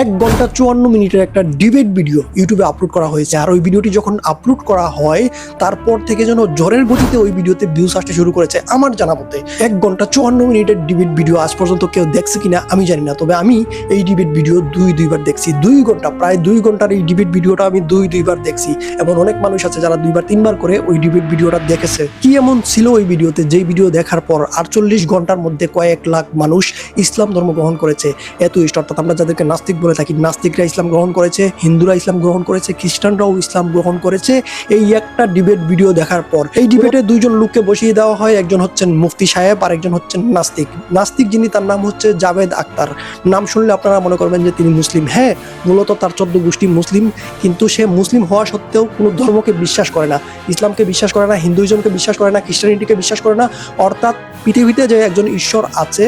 এক ঘণ্টা চুয়ান্ন মিনিটের একটা ডিবেট ভিডিও ইউটিউবে আপলোড করা হয়েছে। আর ওই ভিডিওটি যখন আপলোড করা হয়, তারপর থেকে যেন জ্বরের গতিতে ওই ভিডিওতে ভিউজ আসতে শুরু করেছে আমার জানা মতে। এক ঘণ্টা চুয়ান্ন মিনিটের ডিবেট ভিডিও আজ পর্যন্ত কেউ দেখছে কিনা আমি জানি না। তবে আমি এই ডিবেট ভিডিও দুই, দুইবার দেখছি। দুই ঘণ্টা, প্রায় দুই ঘণ্টার এই ডিবেট ভিডিওটা আমি দুই, দুইবার দেখছি। এবং অনেক মানুষ আছে যারা দুইবার, তিনবার করে ওই ডিবেট ভিডিওটা দেখেছে। কি এমন ছিল ওই ভিডিওতে যেই ভিডিও দেখার পর আটচল্লিশ ঘণ্টার মধ্যে কয়েক লাখ মানুষ ইসলাম ধর্ম গ্রহণ করেছে। এত ইষ্ট, অর্থাৎ আমরা যাদেরকে নাস্তিক বলে থাকি, নাস্তিকরা ইসলাম গ্রহণ করেছে, হিন্দুরা ইসলাম গ্রহণ করেছে, খ্রিস্টানরাও ইসলাম গ্রহণ করেছে। এই একটা ডিবেট ভিডিও দেখার পর, এই ডিবেটে দুইজন লোককে বসিয়ে দেওয়া হয়, একজন হচ্ছেন মুফতি সাহেব আর একজন হচ্ছেন নাস্তিক। নাস্তিক যিনি, তার নাম হচ্ছে জাভেদ আক্তার। নাম শুনলে আপনারা মনে করবেন যে তিনি মুসলিম। হ্যাঁ মূলত তার চোদ্দ গোষ্ঠী মুসলিম, কিন্তু সে মুসলিম হওয়া সত্ত্বেও কোনো ধর্মকে বিশ্বাস করে না। ইসলামকে বিশ্বাস করে না, হিন্দুইজমকে বিশ্বাস করে না, খ্রিস্টানিটিকে বিশ্বাস করে না। অর্থাৎ পৃথিবীতে যে একজন ঈশ্বর আছে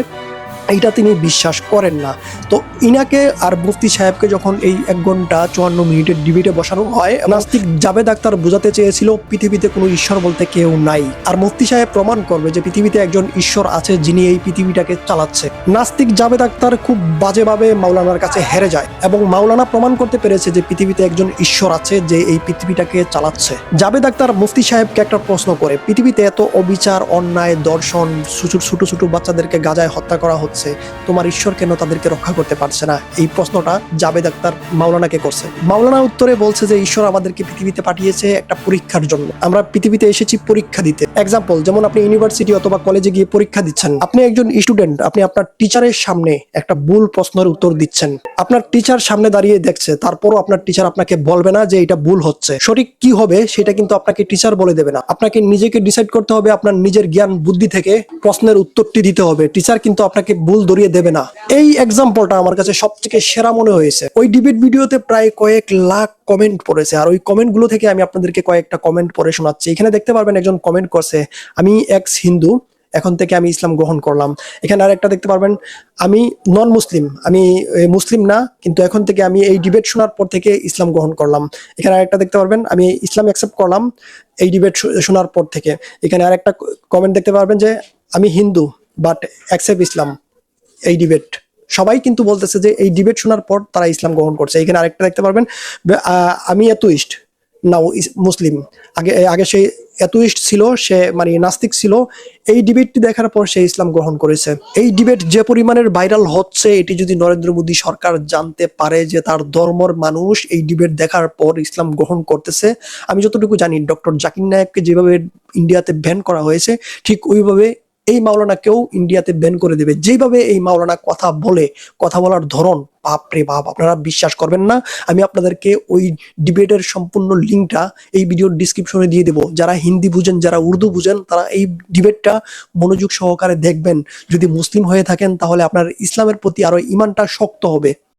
এইটা তিনি বিশ্বাস করেন না। তো ইনাকে আর মুফতি সাহেবকে যখন এই এক ঘণ্টা চুয়ান্ন মিনিটের ডিবেটে বসানো হয় নাস্তিক জাবেদ আক্তার বোঝাতে চেয়েছিল পৃথিবীতে কোনো ঈশ্বর বলতে কেউ নাই। আর মুফতি সাহেব প্রমাণ করবে যে পৃথিবীতে একজন ঈশ্বর আছে যিনি এই পৃথিবীটাকে চালাচ্ছে। নাস্তিক জাবেদ আক্তার খুব বাজেভাবে মাওলানার কাছে হেরে যায় এবং মাওলানা প্রমাণ করতে পেরেছে যে পৃথিবীতে একজন ঈশ্বর আছে যে এই পৃথিবীটাকে চালাচ্ছে। জাবেদ আক্তার মুফতি সাহেবকে একটা প্রশ্ন করে পৃথিবীতে এত অবিচার অন্যায় দর্শন ছোট ছোট ছোট বাচ্চাদেরকে গাজায় হত্যা করা হচ্ছে তোমার ঈশ্বর কেন তাদেরকে রক্ষা করতে পারছে না? এই প্রশ্নটা জাবেদ আক্তার মাওলানাকে করছে। মাওলানা উত্তরে বলছে যে, ঈশ্বর আমাদেরকে পৃথিবীতে পাঠিয়েছে একটা পরীক্ষার জন্য। আমরা পৃথিবীতে এসেছি পরীক্ষা দিতে। এক্সাম্পল যেমন আপনি ইউনিভার্সিটি অথবা কলেজে গিয়ে পরীক্ষা দিচ্ছেন, আপনি একজন স্টুডেন্ট আপনি আপনার টিচারের সামনে একটা ভুল প্রশ্নের উত্তর দিচ্ছেন। আপনার টিচার সামনে দাঁড়িয়ে দেখছে, তারপরও আপনার টিচার আপনাকে বলবে না যে, এটা ভুল হচ্ছে। সঠিক কি হবে, সেটা কিন্তু আপনাকে টিচার বলে দেবে না। আপনাকে নিজেকে ডিসাইড করতে হবে আপনার নিজের জ্ঞান, বুদ্ধি থেকে প্রশ্নের উত্তরটি দিতে হবে। টিচার কিন্তু আপনাকে ভুল ধরিয়ে দেবে না। এই এক্সাম্পলটা আমার কাছে সবথেকে সেরা মনে হয়েছে। ওই ডিবেট ভিডিওতে প্রায় কয়েক লাখ কমেন্ট পড়েছে। আর ওই কমেন্টগুলো থেকে আমি আপনাদেরকে কয়েকটা কমেন্ট পড়ে শোনাচ্ছি। এখানে দেখতে পারবেন একজন কমেন্ট করছে, আমি এক্স হিন্দু এখন থেকে আমি ইসলাম গ্রহণ করলাম। এখানে আরেকটা দেখতে পারবেন, আমি নন মুসলিম আমি মুসলিম না, কিন্তু এখন থেকে আমি এই ডিবেট শোনার পর থেকে ইসলাম গ্রহণ করলাম। এখানে আরেকটা দেখতে পারবেন, আমি ইসলাম অ্যাকসেপ্ট করলাম এই ডিবেট শোনার পর থেকে। এখানে আরেকটা কমেন্ট দেখতে পারবেন যে, আমি হিন্দু বাট অ্যাকসেপ্ট ইসলাম। এই ডিবেট সবাই কিন্তু বলতেছে যে এই ডিবেট শোনার পর তারা ইসলাম গ্রহণ করছে। এখানে আরেকটা দেখতে পারবেন আমি এতুইস্ট নাও মুসলিম আগে আগে সে এতুইস্ট ছিল, সে মানে নাস্তিক ছিল। এই ডিবেটটি দেখার পর সে ইসলাম গ্রহণ করেছে। এই ডিবেট যে পরিমাণের ভাইরাল হচ্ছে, এটি যদি নরেন্দ্র মোদী সরকার জানতে পারে যে তার ধর্মর মানুষ এই ডিবেট দেখার পর ইসলাম গ্রহণ করতেছে, আমি যতটুকু জানি, ডক্টর জাকির নায়েককে যেভাবে ইন্ডিয়াতে ব্যান করা হয়েছে, ঠিক ওইভাবে এই মাওলানাকেও ইন্ডিয়াতে ব্যান করে দেবে। যেভাবে এই মাওলানা কথা বলে, কথা বলার ধরন, বাপরে বাপ, আপনারা বিশ্বাস করবেন না। আমি আপনাদেরকে ওই ডিবেটের সম্পূর্ণ লিঙ্কটা এই ভিডিওর ডিসক্রিপশনে দিয়ে দেবো। যারা হিন্দি বুঝেন, যারা উর্দু বুঝেন, তারা এই ডিবেটটা মনোযোগ সহকারে দেখবেন। যদি মুসলিম হয়ে থাকেন, তাহলে আপনার ইসলামের প্রতি আরও ইমানটা শক্ত হবে।